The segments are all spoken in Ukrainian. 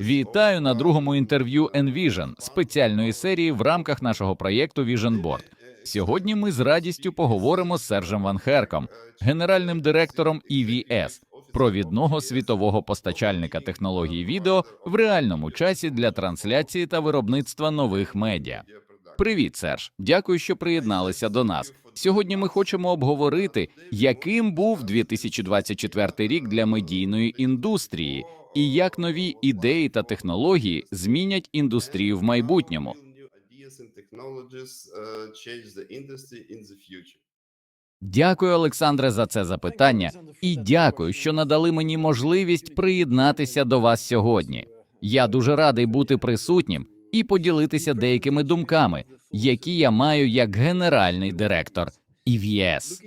Вітаю of, на uh, другому інтерв'ю Envision, спеціальної серії в рамках нашого проєкту Vision Board. Сьогодні ми з радістю поговоримо з Сержем Ван Херком, генеральним директором EVS, провідного світового постачальника технологій відео в реальному часі для трансляції та виробництва нових медіа. Привіт, Серж. Дякую, що приєдналися до нас. Сьогодні ми хочемо обговорити, яким був 2024 рік для медійної індустрії, і як нові ідеї та технології змінять індустрію в майбутньому. Дякую, Олександре, за це запитання, і дякую, що надали мені можливість приєднатися до вас сьогодні. Я дуже радий бути присутнім і поділитися деякими думками, які я маю як генеральний директор EVS.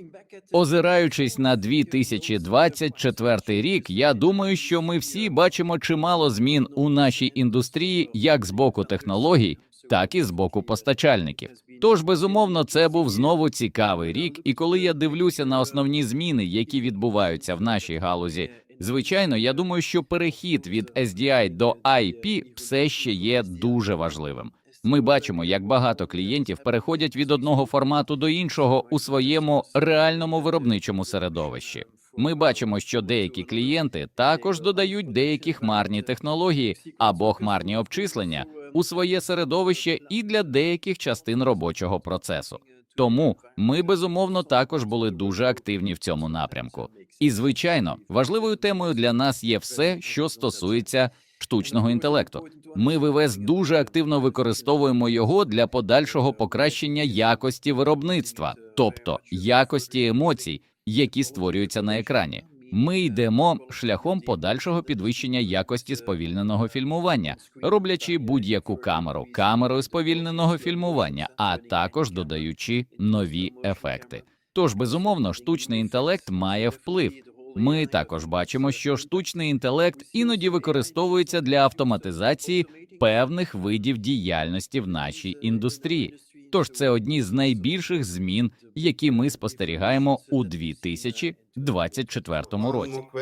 Озираючись на 2024 рік, я думаю, що ми всі бачимо чимало змін у нашій індустрії, як з боку технологій, так і з боку постачальників. Тож, безумовно, це був знову цікавий рік, і коли я дивлюся на основні зміни, які відбуваються в нашій галузі, звичайно, я думаю, що перехід від SDI до IP все ще є дуже важливим. Ми бачимо, як багато клієнтів переходять від одного формату до іншого у своєму реальному виробничому середовищі. Ми бачимо, що деякі клієнти також додають деякі хмарні технології або хмарні обчислення у своє середовище і для деяких частин робочого процесу. Тому ми безумовно також були дуже активні в цьому напрямку. І звичайно, важливою темою для нас є все, що стосується штучного інтелекту. Ми в ВВС дуже активно використовуємо його для подальшого покращення якості виробництва, тобто якості емоцій, які створюються на екрані. Ми йдемо шляхом подальшого підвищення якості сповільненого фільмування, роблячи будь-яку камеру камерою сповільненого фільмування, а також додаючи нові ефекти. Тож, безумовно, штучний інтелект має вплив. Ми також бачимо, що штучний інтелект іноді використовується для автоматизації певних видів діяльності в нашій індустрії. Тож це одні з найбільших змін, які ми спостерігаємо у 2024 One році. Um,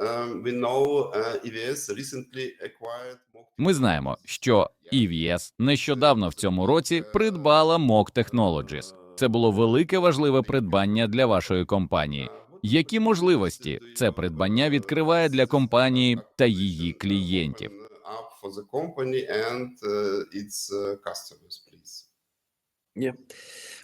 uh, Mock Ми знаємо, що EVS нещодавно в цьому році придбала Mock Technologies. Це було велике важливе придбання для вашої компанії. Які можливості це придбання відкриває для компанії та її клієнтів? Yeah.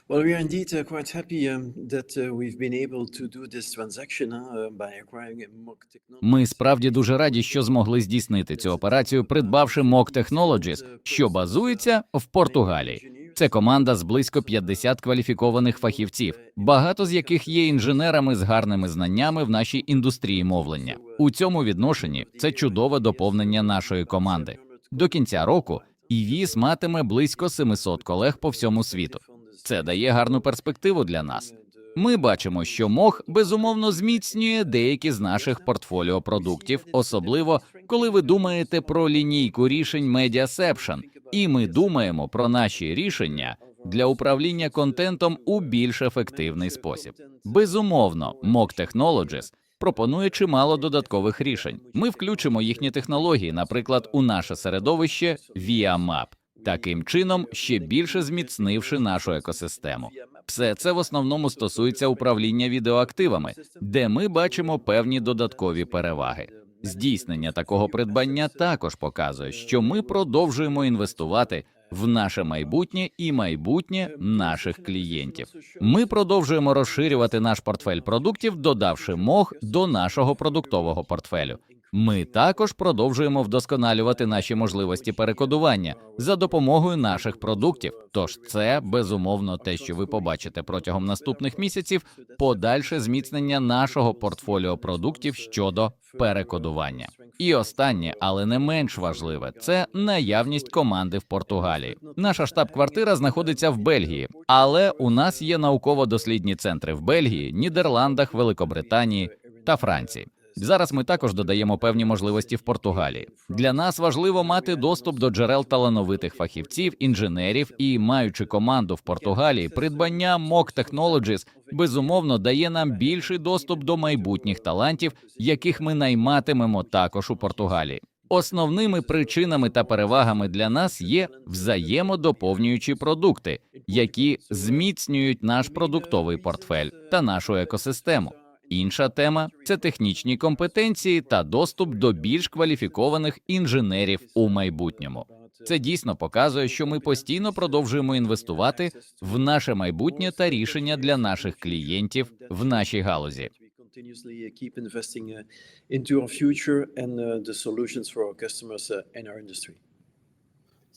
Well, we are indeed uh, quite happy um, that uh, we've been able to do this transaction uh, by acquiring Mock Technologies. Ми справді дуже раді, що змогли здійснити цю операцію, придбавши Mock Technologies, що базується в Португалії. Це команда з близько 50 кваліфікованих фахівців, багато з яких є інженерами з гарними знаннями в нашій індустрії мовлення. У цьому відношенні це чудове доповнення нашої команди. До кінця року ІВІС матиме близько 700 колег по всьому світу. Це дає гарну перспективу для нас. Ми бачимо, що мох безумовно зміцнює деякі з наших портфоліо продуктів, особливо коли ви думаєте про лінійку рішень Mediaception, і ми думаємо про наші рішення для управління контентом у більш ефективний спосіб. Безумовно, Mock Technologies пропонує чимало додаткових рішень. Ми включимо їхні технології, наприклад, у наше середовище ViaMap, таким чином ще більше зміцнивши нашу екосистему. Все це в основному стосується управління відеоактивами, де ми бачимо певні додаткові переваги. Здійснення такого придбання також показує, що ми продовжуємо інвестувати в наше майбутнє і майбутнє наших клієнтів. Ми продовжуємо розширювати наш портфель продуктів, додавши мох до нашого продуктового портфелю. Ми також продовжуємо вдосконалювати наші можливості перекодування за допомогою наших продуктів. Тож це безумовно те, що ви побачите протягом наступних місяців, подальше зміцнення нашого портфоліо продуктів щодо перекодування. І останнє, але не менш важливе, це наявність команди в Португалії. Наша штаб-квартира знаходиться в Бельгії, але у нас є науково-дослідні центри в Бельгії, Нідерландах, Великобританії та Франції. Зараз ми також додаємо певні можливості в Португалії. Для нас важливо мати доступ до джерел талановитих фахівців, інженерів і, маючи команду в Португалії, придбання Mock Technologies безумовно дає нам більший доступ до майбутніх талантів, яких ми найматимемо також у Португалії. Основними причинами та перевагами для нас є взаємодоповнюючі продукти, які зміцнюють наш продуктовий портфель та нашу екосистему. Інша тема це технічні компетенції та доступ до більш кваліфікованих інженерів у майбутньому. Це дійсно показує, що ми постійно продовжуємо інвестувати в наше майбутнє та рішення для наших клієнтів в нашій галузі.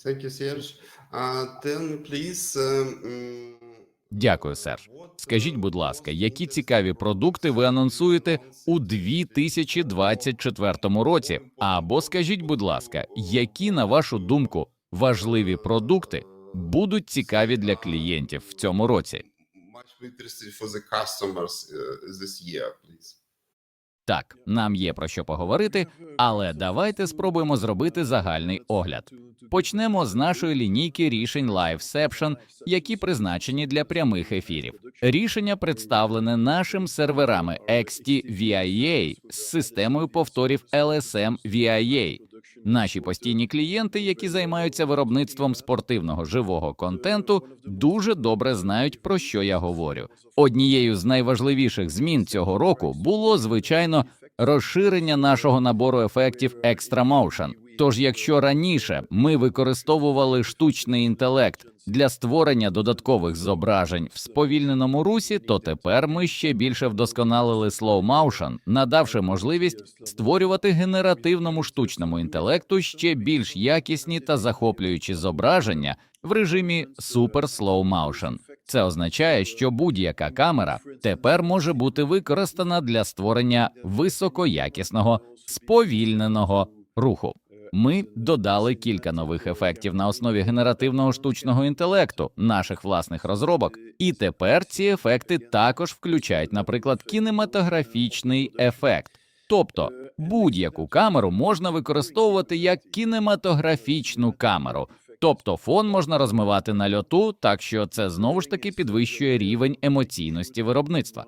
Thank you, Serge. Uh, then please. Um, Дякую, Серж. Скажіть, будь ласка, які цікаві продукти ви анонсуєте у 2024 році? Або скажіть, будь ласка, які на вашу думку важливі продукти будуть цікаві для клієнтів в цьому році? much interested for the customers uh, this year, please. Так, нам є про що поговорити, але давайте спробуємо зробити загальний огляд. Почнемо з нашої лінійки рішень LiveSeption, які призначені для прямих ефірів. Рішення представлене нашим серверами XT VIA з системою повторів LSM VIA. Наші постійні клієнти, які займаються виробництвом спортивного живого контенту, дуже добре знають про що я говорю. Однією з найважливіших змін цього року було звичайно розширення нашого набору ефектів Extra Motion. Тож, якщо раніше ми використовували штучний інтелект для створення додаткових зображень в сповільненому русі, то тепер ми ще більше вдосконалили Slow Motion, надавши можливість створювати генеративному штучному інтелекту ще більш якісні та захоплюючі зображення в режимі Super Slow Motion. Це означає, що будь-яка камера тепер може бути використана для створення високоякісного сповільненого руху. Ми додали кілька нових ефектів на основі генеративного штучного інтелекту наших власних розробок, і тепер ці ефекти також включають, наприклад, кінематографічний ефект. Тобто будь-яку камеру можна використовувати як кінематографічну камеру, тобто фон можна розмивати на льоту, так що це знову ж таки підвищує рівень емоційності виробництва.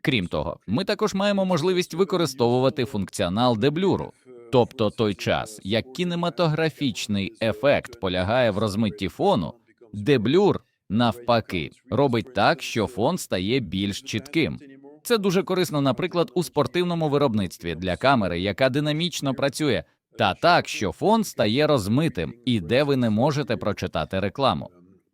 Крім того, ми також маємо можливість використовувати функціонал деблюру, тобто той час, як кінематографічний ефект полягає в розмитті фону, деблюр навпаки робить так, що фон стає більш чітким. Це дуже корисно, наприклад, у спортивному виробництві для камери, яка динамічно працює, та так, що фон стає розмитим і де ви не можете прочитати рекламу.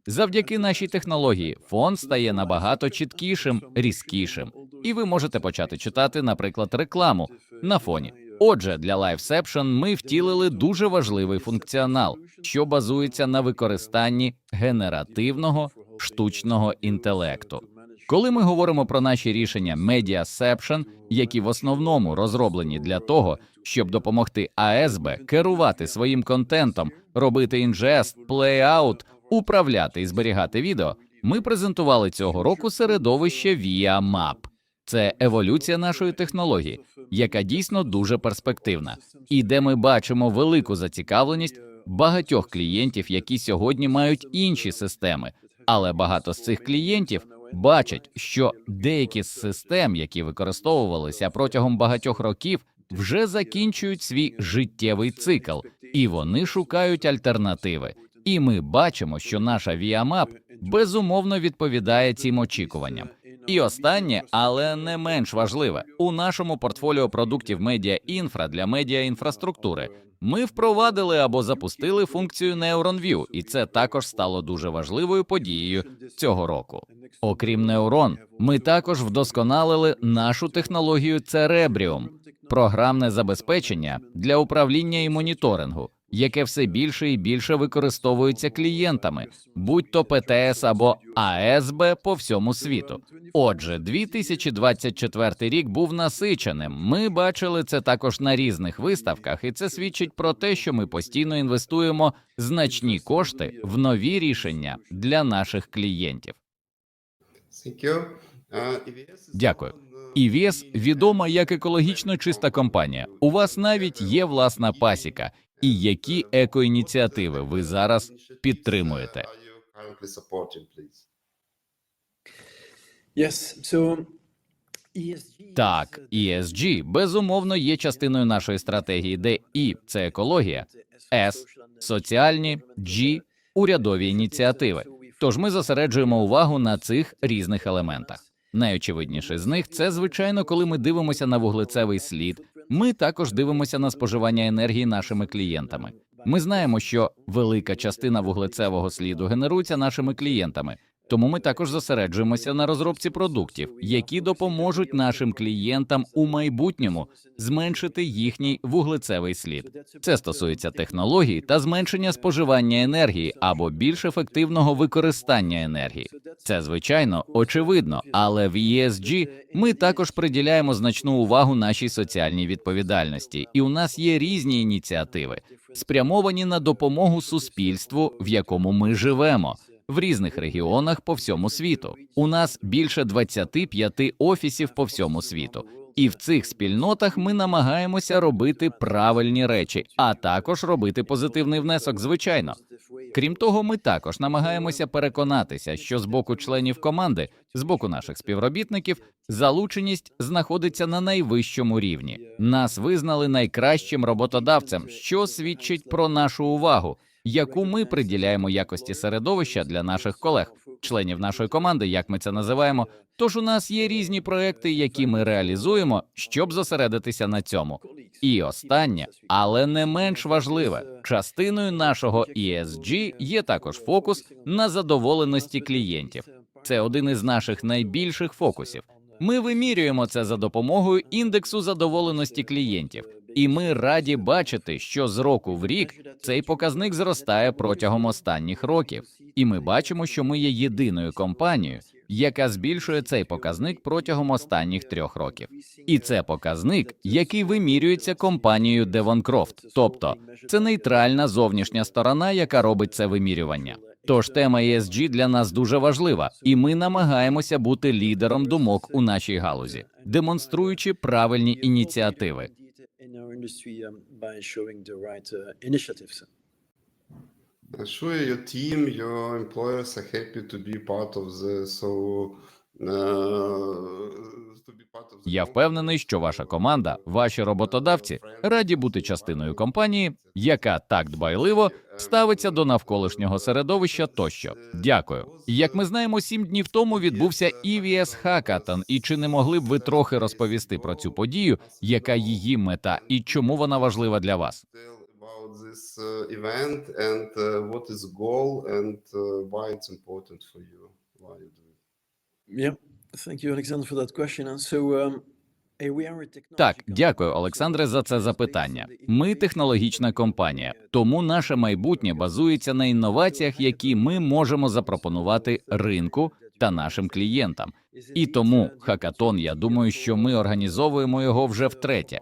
Завдяки нашій технології фон стає набагато чіткішим, різкішим, і ви можете почати читати, наприклад, рекламу на фоні. Отже, для LiveCeption ми втілили дуже важливий функціонал, що базується на використанні генеративного штучного інтелекту. Коли ми говоримо про наші рішення MediaCeption, які в основному розроблені для того, щоб допомогти АСБ керувати своїм контентом, робити інжест, плей-аут, управляти і зберігати відео, ми презентували цього року середовище VIA Map. Це еволюція нашої технології, яка дійсно дуже перспективна, і де ми бачимо велику зацікавленість багатьох клієнтів, які сьогодні мають інші системи. Але багато з цих клієнтів бачать, що деякі з систем, які використовувалися протягом багатьох років, вже закінчують свій життєвий цикл, і вони шукають альтернативи. І ми бачимо, що наша VIAMAP безумовно відповідає цим очікуванням. І останнє, але не менш важливе, у нашому портфоліо продуктів медіа інфра для медіа інфраструктури ми впровадили або запустили функцію Neuron View, і це також стало дуже важливою подією цього року. Окрім Neuron, ми також вдосконалили нашу технологію Cerebrium – програмне забезпечення для управління і моніторингу, яке все більше і більше використовується клієнтами, будь то ПТС або АСБ по всьому світу. Отже, 2024 рік був насиченим. Ми бачили це також на різних виставках, і це свідчить про те, що ми постійно інвестуємо значні кошти в нові рішення для наших клієнтів. EVS Дякую. uh, відома як екологічно чиста компанія. У вас навіть є власна пасіка. І які екоініціативи ви зараз підтримуєте? ESG. Так, ESG безумовно є частиною нашої стратегії, де І це екологія, С соціальні, G урядові ініціативи. Тож ми зосереджуємо увагу на цих різних елементах. Найочевидніше з них це звичайно, коли ми дивимося на вуглецевий слід. Ми також дивимося на споживання енергії нашими клієнтами. Ми знаємо, що велика частина вуглецевого сліду генерується нашими клієнтами. Тому ми також зосереджуємося на розробці продуктів, які допоможуть нашим клієнтам у майбутньому зменшити їхній вуглецевий слід. Це стосується технологій та зменшення споживання енергії або більш ефективного використання енергії. Це звичайно очевидно, але в ESG ми також приділяємо значну увагу нашій соціальній відповідальності, і у нас є різні ініціативи, спрямовані на допомогу суспільству, в якому ми живемо. В різних регіонах по всьому світу у нас більше 25 офісів по всьому світу, і в цих спільнотах ми намагаємося робити правильні речі, а також робити позитивний внесок. Звичайно, крім того, ми також намагаємося переконатися, що з боку членів команди, з боку наших співробітників, залученість знаходиться на найвищому рівні. Нас визнали найкращим роботодавцем, що свідчить про нашу увагу яку ми приділяємо якості середовища для наших колег, членів нашої команди, як ми це називаємо. Тож у нас є різні проекти, які ми реалізуємо, щоб зосередитися на цьому. І останнє, але не менш важливе, частиною нашого ESG є також фокус на задоволеності клієнтів. Це один із наших найбільших фокусів. Ми вимірюємо це за допомогою індексу задоволеності клієнтів, і ми раді бачити, що з року в рік цей показник зростає протягом останніх років. І ми бачимо, що ми є єдиною компанією, яка збільшує цей показник протягом останніх трьох років. І це показник, який вимірюється компанією Девонкрофт, тобто це нейтральна зовнішня сторона, яка робить це вимірювання. Тож тема ESG для нас дуже важлива, і ми намагаємося бути лідером думок у нашій галузі, демонструючи правильні ініціативи. In our industry um, by showing the right uh, initiatives. I'm sure your team, your employers are happy to be part of the so uh, to be part of the Я впевнений, що ваша команда, ваші роботодавці раді бути частиною компанії, яка так дбайливо ставиться до навколишнього середовища. Тощо, дякую. Як ми знаємо, сім днів тому відбувся EVS Hackathon, і чи не могли б ви трохи розповісти про цю подію, яка її мета і чому вона важлива для вас? This uh, event and uh, what is goal. Yeah, thank you, Alexander, for that question. And so, um, Так, дякую, Олександре, за це запитання. Ми технологічна компанія, тому наше майбутнє базується на інноваціях, які ми можемо запропонувати ринку та нашим клієнтам. І тому хакатон, я думаю, що ми організовуємо його вже втретє.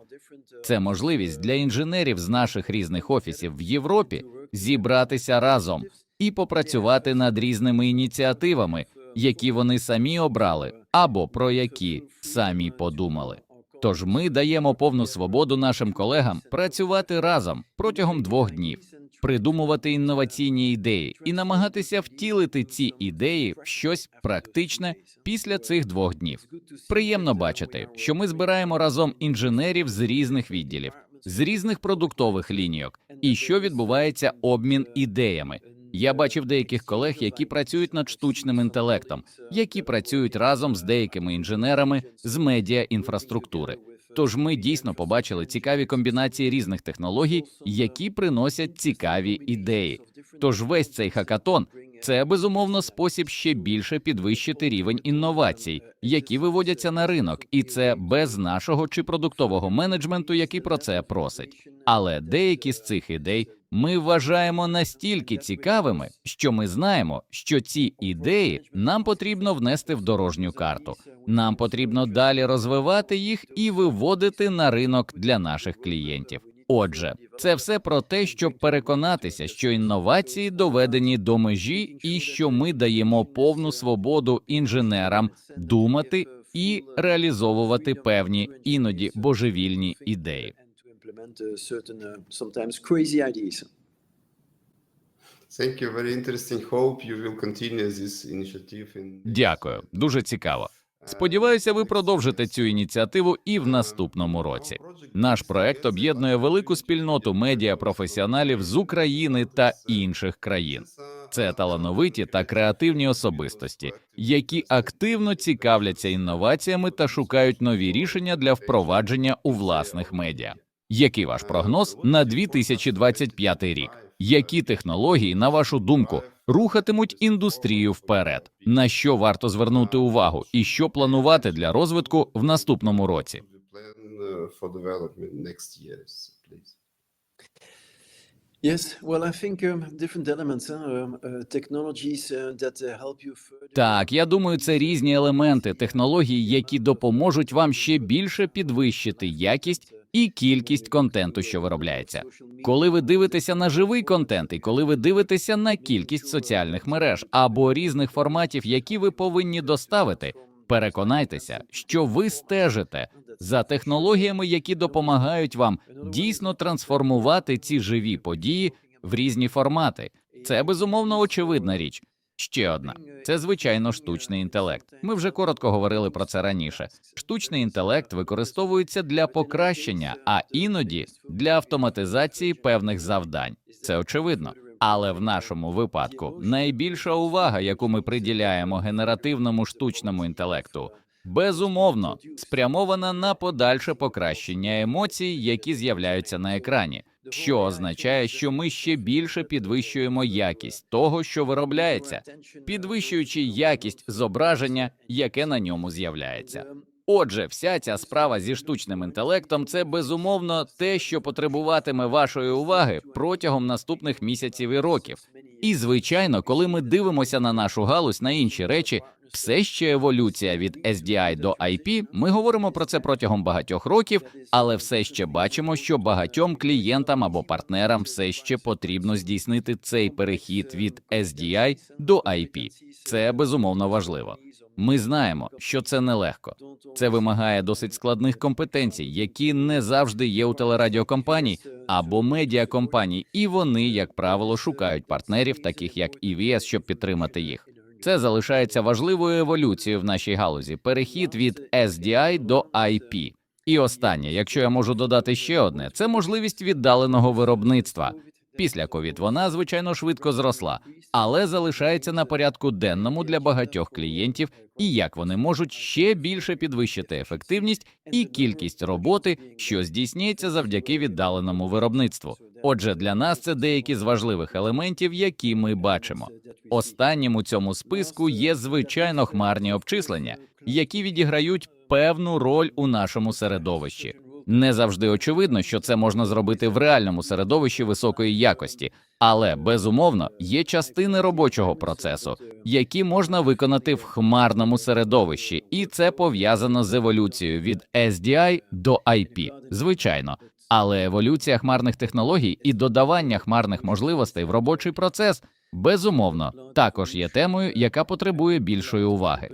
Це можливість для інженерів з наших різних офісів в Європі зібратися разом і попрацювати над різними ініціативами, які вони самі обрали, або про які самі подумали. Тож ми даємо повну свободу нашим колегам працювати разом протягом двох днів, придумувати інноваційні ідеї і намагатися втілити ці ідеї в щось практичне після цих двох днів. Приємно бачити, що ми збираємо разом інженерів з різних відділів, з різних продуктових лінійок, і що відбувається обмін ідеями. Я бачив деяких колег, які працюють над штучним інтелектом, які працюють разом з деякими інженерами з медіа інфраструктури. Тож ми дійсно побачили цікаві комбінації різних технологій, які приносять цікаві ідеї. Тож весь цей хакатон це безумовно спосіб ще більше підвищити рівень інновацій, які виводяться на ринок, і це без нашого чи продуктового менеджменту, який про це просить. Але деякі з цих ідей ми вважаємо настільки цікавими, що ми знаємо, що ці ідеї нам потрібно внести в дорожню карту. Нам потрібно далі розвивати їх і виводити на ринок для наших клієнтів. Отже, це все про те, щоб переконатися, що інновації доведені до межі, і що ми даємо повну свободу інженерам думати і реалізовувати певні іноді божевільні ідеї. Implement uh, certain, uh, sometimes crazy ideas. Thank you. Very interesting. Hope you will continue this initiative in. Дякую, дуже цікаво. Сподіваюся, ви продовжите цю ініціативу і в наступному році. Наш проект об'єднує велику спільноту медіапрофесіоналів з України та інших країн. Це талановиті та креативні особистості, які активно цікавляться інноваціями та шукають нові рішення для впровадження у власних медіа. Який ваш прогноз на 2025 рік? Які технології, на вашу думку, рухатимуть індустрію вперед? На що варто звернути увагу, і що планувати для розвитку в наступному році? Так, я думаю, це різні елементи технологій, які допоможуть вам ще більше підвищити якість і кількість контенту, що виробляється. Коли ви дивитеся на живий контент, і коли ви дивитеся на кількість соціальних мереж або різних форматів, які ви повинні доставити, переконайтеся, що ви стежите за технологіями, які допомагають вам дійсно трансформувати ці живі події в різні формати. Це безумовно очевидна річ. Ще одна це звичайно штучний інтелект. Ми вже коротко говорили про це раніше. Штучний інтелект використовується для покращення, а іноді для автоматизації певних завдань. Це очевидно. Але в нашому випадку найбільша увага, яку ми приділяємо генеративному штучному інтелекту, безумовно спрямована на подальше покращення емоцій, які з'являються на екрані, що означає, що ми ще більше підвищуємо якість того, що виробляється, підвищуючи якість зображення, яке на ньому з'являється. Отже, вся ця справа зі штучним інтелектом це безумовно те, що потребуватиме вашої уваги протягом наступних місяців і років. І звичайно, коли ми дивимося на нашу галузь на інші речі, все ще еволюція від SDI до IP, Ми говоримо про це протягом багатьох років, але все ще бачимо, що багатьом клієнтам або партнерам все ще потрібно здійснити цей перехід від SDI до IP. Це безумовно важливо. Ми знаємо, що це нелегко. Це вимагає досить складних компетенцій, які не завжди є у телерадіокомпаній або медіакомпаній, і вони, як правило, шукають партнерів, таких як EVS, щоб підтримати їх. Це залишається важливою еволюцією в нашій галузі. Перехід від SDI до IP. І останнє, якщо я можу додати ще одне, це можливість віддаленого виробництва. Після ковід вона звичайно швидко зросла, але залишається на порядку денному для багатьох клієнтів, і як вони можуть ще більше підвищити ефективність і кількість роботи, що здійснюється завдяки віддаленому виробництву. Отже, для нас це деякі з важливих елементів, які ми бачимо. Останнім у цьому списку є звичайно хмарні обчислення, які відіграють певну роль у нашому середовищі. Не завжди очевидно, що це можна зробити в реальному середовищі високої якості, але безумовно є частини робочого процесу, які можна виконати в хмарному середовищі, і це пов'язано з еволюцією від SDI до IP, звичайно. Але еволюція хмарних технологій і додавання хмарних можливостей в робочий процес безумовно також є темою, яка потребує більшої уваги.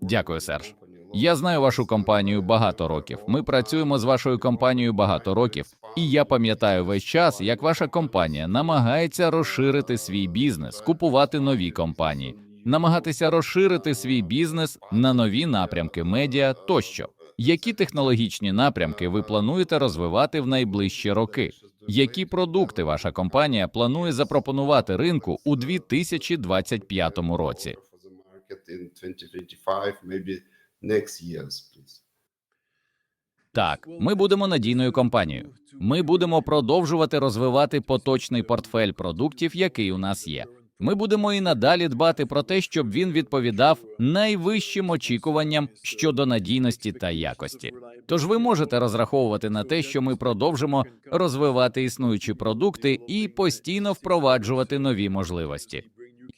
Дякую, Серж. Я знаю вашу компанію багато років. Ми працюємо з вашою компанією багато років, і я пам'ятаю весь час, як ваша компанія намагається розширити свій бізнес, купувати нові компанії, намагатися розширити свій бізнес на нові напрямки медіа тощо. Які технологічні напрямки ви плануєте розвивати в найближчі роки? Які продукти ваша компанія планує запропонувати ринку у 2025 році? For the market in 2025, maybe next years, please. Так, ми будемо надійною компанією. Ми будемо продовжувати розвивати поточний портфель продуктів, який у нас є. Ми будемо і надалі дбати про те, щоб він відповідав найвищим очікуванням щодо надійності та якості. Тож ви можете розраховувати на те, що ми продовжимо розвивати існуючі продукти і постійно впроваджувати нові можливості.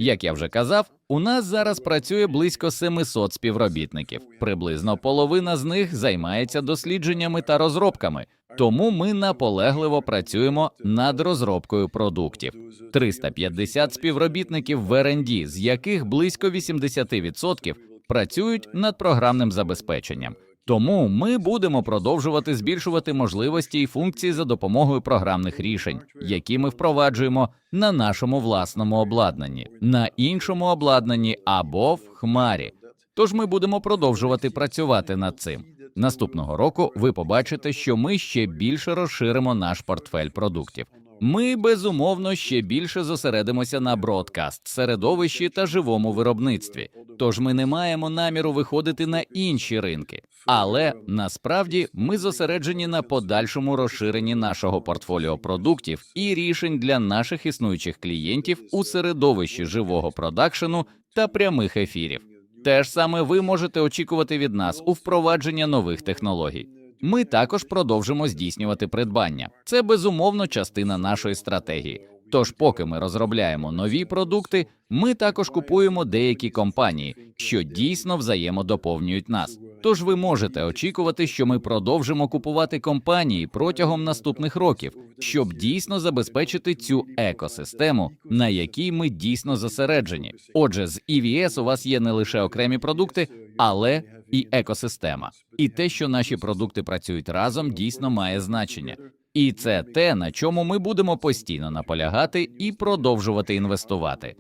Як я вже казав, у нас зараз працює близько 700 співробітників. Приблизно половина з них займається дослідженнями та розробками. Тому ми наполегливо працюємо над розробкою продуктів. 350 співробітників в R&D, з яких близько 80% працюють над програмним забезпеченням. Тому ми будемо продовжувати збільшувати можливості і функції за допомогою програмних рішень, які ми впроваджуємо на нашому власному обладнанні, на іншому обладнанні або в хмарі. Тож ми будемо продовжувати працювати над цим. Наступного року ви побачите, що ми ще більше розширимо наш портфель продуктів. Ми безумовно ще більше зосередимося на бродкаст, середовищі та живому виробництві. Тож ми не маємо наміру виходити на інші ринки. Але насправді ми зосереджені на подальшому розширенні нашого портфоліо продуктів і рішень для наших існуючих клієнтів у середовищі живого продакшену та прямих ефірів. Те ж саме ви можете очікувати від нас у впровадження нових технологій. Ми також продовжимо здійснювати придбання. Це безумовно частина нашої стратегії. Тож, поки ми розробляємо нові продукти, ми також купуємо деякі компанії, що дійсно взаємодоповнюють нас. Тож ви можете очікувати, що ми продовжимо купувати компанії протягом наступних років, щоб дійсно забезпечити цю екосистему, на якій ми дійсно зосереджені. Отже, з EVS у вас є не лише окремі продукти, але і екосистема. І те, що наші продукти працюють разом, дійсно має значення. І це те, на чому ми будемо постійно наполягати і продовжувати інвестувати.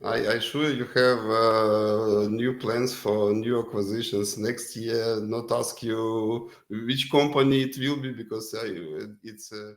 I, I sure you have uh, new plans for new acquisitions next year. Not ask you which company it will be because I, it's. Uh,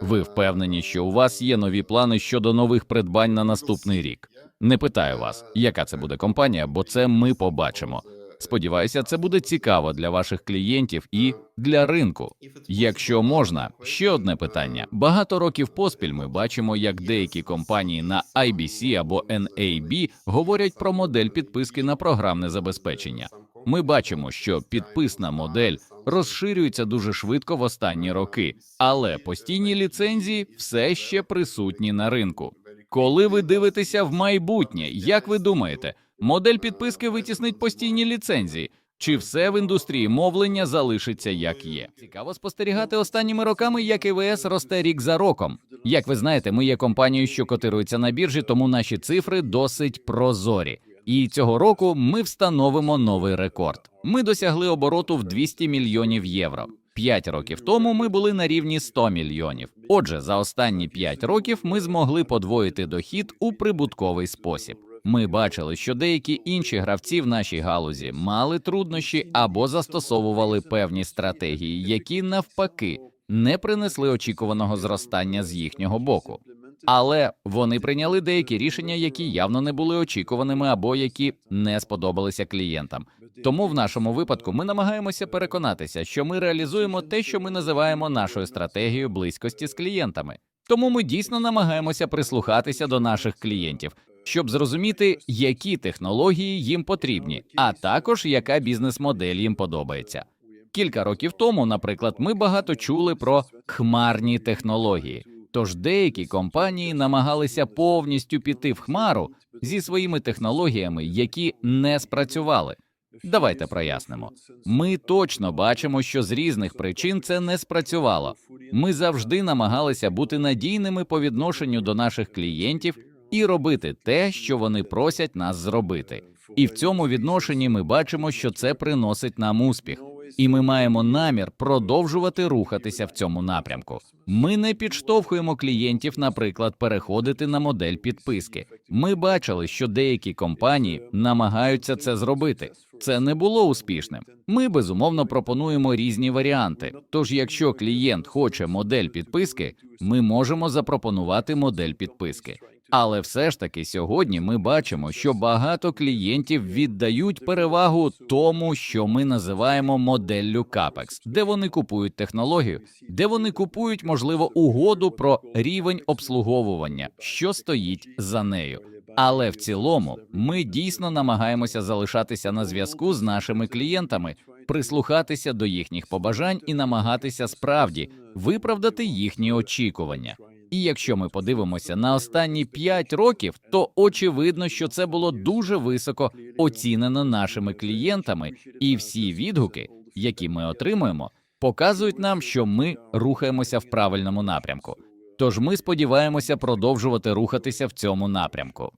Ви впевнені, що у вас є нові плани щодо нових придбань на наступний рік? Не питаю вас, яка це буде компанія, бо це ми побачимо. Сподіваюся, це буде цікаво для ваших клієнтів і для ринку. Якщо можна, ще одне питання. Багато років поспіль ми бачимо, як деякі компанії на IBC або NAB говорять про модель підписки на програмне забезпечення. Ми бачимо, що підписна модель розширюється дуже швидко в останні роки, але постійні ліцензії все ще присутні на ринку. Коли ви дивитеся в майбутнє, як ви думаєте, модель підписки витіснить постійні ліцензії? Чи все в індустрії мовлення залишиться як є? Цікаво спостерігати останніми роками, як ІВС росте рік за роком. Як ви знаєте, ми є компанією, що котирується на біржі, тому наші цифри досить прозорі. І цього року ми встановимо новий рекорд. Ми досягли обороту в 200 мільйонів євро. П'ять років тому ми були на рівні 100 мільйонів. Отже, за останні п'ять років ми змогли подвоїти дохід у прибутковий спосіб. Ми бачили, що деякі інші гравці в нашій галузі мали труднощі або застосовували певні стратегії, які навпаки не принесли очікуваного зростання з їхнього боку. Але вони прийняли деякі рішення, які явно не були очікуваними або які не сподобалися клієнтам. Тому в нашому випадку ми намагаємося переконатися, що ми реалізуємо те, що ми називаємо нашою стратегією близькості з клієнтами. Тому ми дійсно намагаємося прислухатися до наших клієнтів, щоб зрозуміти, які технології їм потрібні, а також яка бізнес-модель їм подобається. Кілька років тому, наприклад, ми багато чули про хмарні технології. Тож деякі компанії намагалися повністю піти в хмару зі своїми технологіями, які не спрацювали. Давайте прояснимо. Ми точно бачимо, що з різних причин це не спрацювало. Ми завжди намагалися бути надійними по відношенню до наших клієнтів і робити те, що вони просять нас зробити. І в цьому відношенні ми бачимо, що це приносить нам успіх. І ми маємо намір продовжувати рухатися в цьому напрямку. Ми не підштовхуємо клієнтів, наприклад, переходити на модель підписки. Ми бачили, що деякі компанії намагаються це зробити. Це не було успішним. Ми безумовно пропонуємо різні варіанти. Тож, якщо клієнт хоче модель підписки, ми можемо запропонувати модель підписки. Але все ж таки сьогодні ми бачимо, що багато клієнтів віддають перевагу тому, що ми називаємо моделлю CAPEX, де вони купують технологію, де вони купують, можливо, угоду про рівень обслуговування, що стоїть за нею. Але в цілому ми дійсно намагаємося залишатися на зв'язку з нашими клієнтами, прислухатися до їхніх побажань і намагатися справді виправдати їхні очікування. І якщо ми подивимося на останні 5 років, то очевидно, що це було дуже високо оцінено нашими клієнтами, і всі відгуки, які ми отримуємо, показують нам, що ми рухаємося в правильному напрямку. Тож ми сподіваємося продовжувати рухатися в цьому напрямку.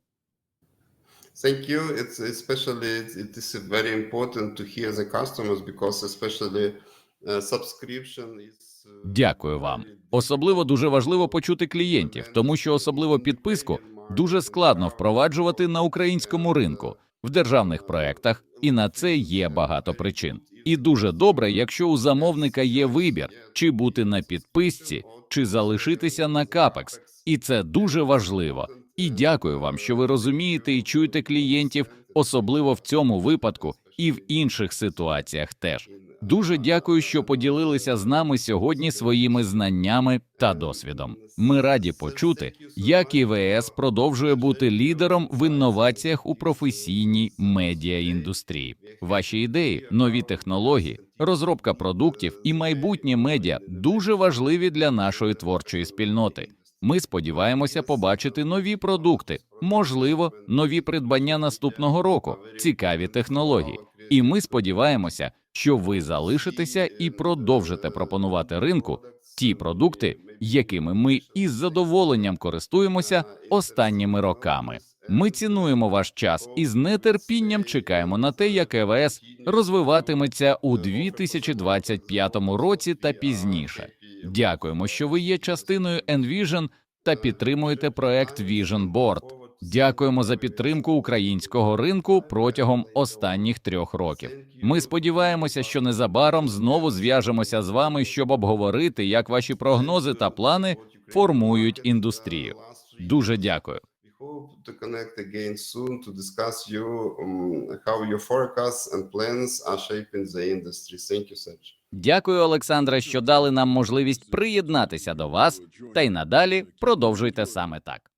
Thank you. It's especially it, is very important to hear the customers because especially uh, subscription is. Дякую вам. Особливо дуже важливо почути клієнтів, тому що особливо підписку дуже складно впроваджувати на українському ринку в державних проектах, і на це є багато причин. І дуже добре, якщо у замовника є вибір, чи бути на підписці, чи залишитися на капекс, і це дуже важливо. І дякую вам, що ви розумієте і чуєте клієнтів, особливо в цьому випадку і в інших ситуаціях теж. Дуже дякую, що поділилися з нами сьогодні своїми знаннями та досвідом. Ми раді почути, як ІВС продовжує бути лідером в інноваціях у професійній медіаіндустрії. Ваші ідеї, нові технології, розробка продуктів і майбутнє медіа дуже важливі для нашої творчої спільноти. Ми сподіваємося побачити нові продукти, можливо, нові придбання наступного року, цікаві технології. І ми сподіваємося, що ви залишитеся і продовжите пропонувати ринку ті продукти, якими ми із задоволенням користуємося останніми роками. Ми цінуємо ваш час і з нетерпінням чекаємо на те, як ЕВС розвиватиметься у 2025 році та пізніше. Дякуємо, що ви є частиною Envision та підтримуєте проект Vision Board. Дякуємо за підтримку українського ринку протягом останніх трьох років. Ми сподіваємося, що незабаром знову зв'яжемося з вами, щоб обговорити, як ваші прогнози та плани формують індустрію. Дуже дякую. To connect again soon to discuss you um, how your forecasts and plans are shaping the industry. Thank you, Serge. Дякую, Олександре, що дали нам можливість приєднатися до вас, та й надалі продовжуйте саме так.